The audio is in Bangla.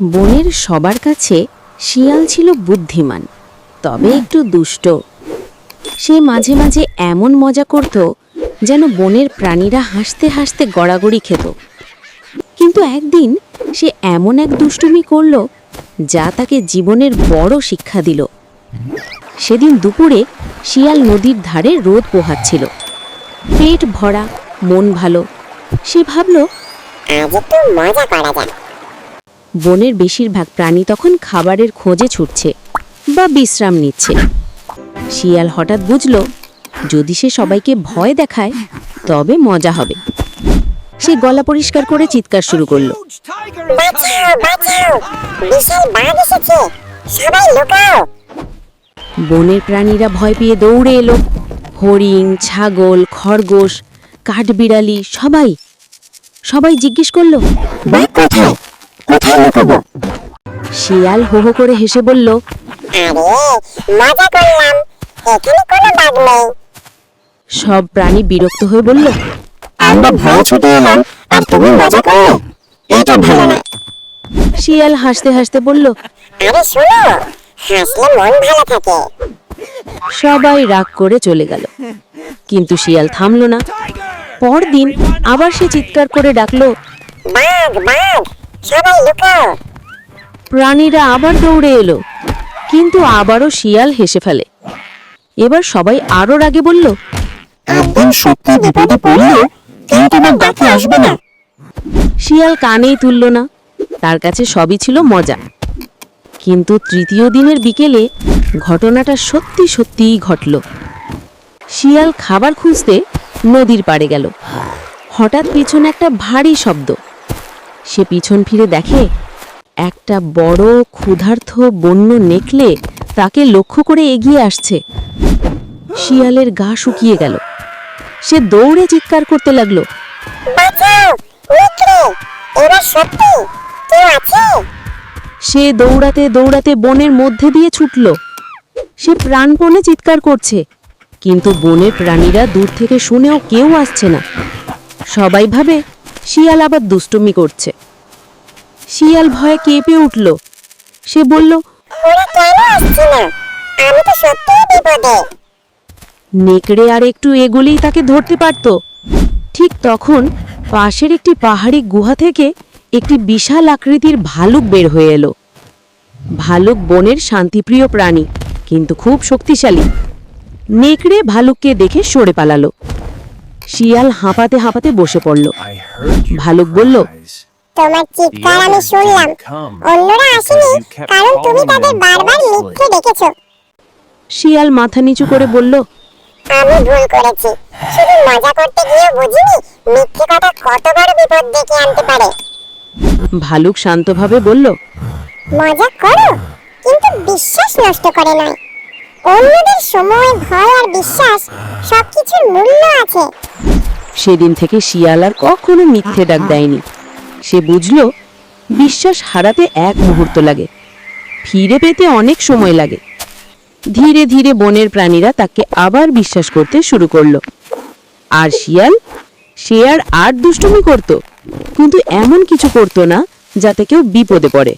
বনের সবার কাছে শিয়াল ছিল বুদ্ধিমান, তবে একটু দুষ্ট। সে মাঝে মাঝে এমন মজা করত যেন বনের প্রাণীরা হাসতে হাসতে গড়াগড়ি খেত। কিন্তু একদিন সে এমন এক দুষ্টুমি করল যা তাকে জীবনের বড় শিক্ষা দিল। সেদিন দুপুরে শিয়াল নদীর ধারে রোদ পোহাচ্ছিল। পেট ভরা, মন ভালো। সে ভাবল আজ একটু মজা করা যাক। বনের বেশিরভাগ প্রাণী তখন খাবারের খোঁজে ছুটছে বা বিশ্রাম নিচ্ছে। শিয়াল হঠাৎ বুঝল, যদি সে সবাইকে ভয় দেখায়, তবে মজা হবে। সে গলা পরিষ্কার করে চিৎকার শুরু করল। বনের প্রাণীরা ভয় পেয়ে দৌড়ে এলো। হরিণ, ছাগল, খরগোশ, কাঠবিড়ালি, সবাই সবাই জিজ্ঞেস করল কোথায়? কোথায় লুকাবো শিয়াল হো হো করে হেসে বলল আরে মজা করলাম। এখানে কোনো বাঘ নেই। সব প্রাণী বিরক্ত হয়ে বলল আমরা ভয় ছুটে এলাম আর তুমি মজা করলে? এটা ভালো না। শিয়াল হাসতে হাসতে বলল আরে শোনো হাসলে মন ভালো থাকে। সবাই রাগ করে চলে গেল। কিন্তু শিয়াল থামলো না। পরদিন আবার সে চিৎকার করে ডাকলো বাঘ বাঘ সবাই লুকাও প্রাণীরা আবার দৌড়ে এলো কিন্তু আবারও শিয়াল হেসে ফেলে। এবার সবাই আরও রাগে বলল একদিন সত্যি বিপদে পড়লে কেউ তোমার ডাকে আসবে না। শিয়াল কানেই তুলল না তার কাছে সবই ছিল মজা। কিন্তু তৃতীয় দিনের বিকেলে ঘটনাটা সত্যি সত্যিই ঘটল। শিয়াল খাবার খুঁজতে নদীর পাড়ে গেল। হঠাৎ পিছনে একটা ভারী শব্দ সে পিছন ফিরে দেখে একটা বড় ক্ষুধার্থ বন্য নেকলে তাকে লক্ষ্য করে এগিয়ে আসছে। শিয়ালের গা শুকিয়ে গেল। সে দৌড়ে চিৎকার করতে লাগল। সে দৌড়াতে দৌড়াতে বনের মধ্যে দিয়ে ছুটল। সে প্রাণপণে চিৎকার করছে কিন্তু বনের প্রাণীরা দূর থেকে শুনেও কেউ আসছে না। সবাই ভাবে শিয়াল আবার দুষ্টুমি করছে। শিয়াল ভয়ে কেঁপে উঠল। সে বলল ওরা কেন আসছে না? আমি তো সত্যিই বিপদে। নেকড়ে আর একটু এগুলেই তাকে ধরতে পারত। ঠিক তখন পাশের একটি পাহাড়ি গুহা থেকে একটি বিশাল আকৃতির ভালুক বের হয়ে এলো। ভালুক বনের শান্তিপ্রিয় প্রাণী কিন্তু খুব শক্তিশালী। নেকড়ে ভালুককে দেখে সরে পালালো। শিয়াল হাঁপাতে হাঁপাতে বসে পড়ল। ভালুক বলল তোমার চিৎকার আমি শুনলাম। অন্যরা আসেনি কারণ তুমি তাদের বারবার মিথ্যে ডেকেছো শিয়াল মাথা নিচু করে বলল আমি ভুল করেছি। শুধু মজা করতে গিয়ে বুঝিনি মিথ্যে কথা কত বড় বিপদ ডেকে আনতে পারে। ভালুক শান্তভাবে বলল মজা করো কিন্তু বিশ্বাস নষ্ট করে নয়। অন্যদের সময় ভয় আর বিশ্বাস সবকিছুর মূল্য আছে। সেদিন থেকে শিয়াল আর কখনো মিথ্যে ডাক দেয়নি। সে বুঝল বিশ্বাস হারাতে এক মুহূর্ত লাগে। ফিরে পেতে অনেক সময় লাগে। ধীরে ধীরে বনের প্রাণীরা তাকে আবার বিশ্বাস করতে শুরু করল। আর শিয়াল? সে আর আর দুষ্টুমি করত কিন্তু এমন কিছু করত না যাতে কেউ বিপদে পড়ে।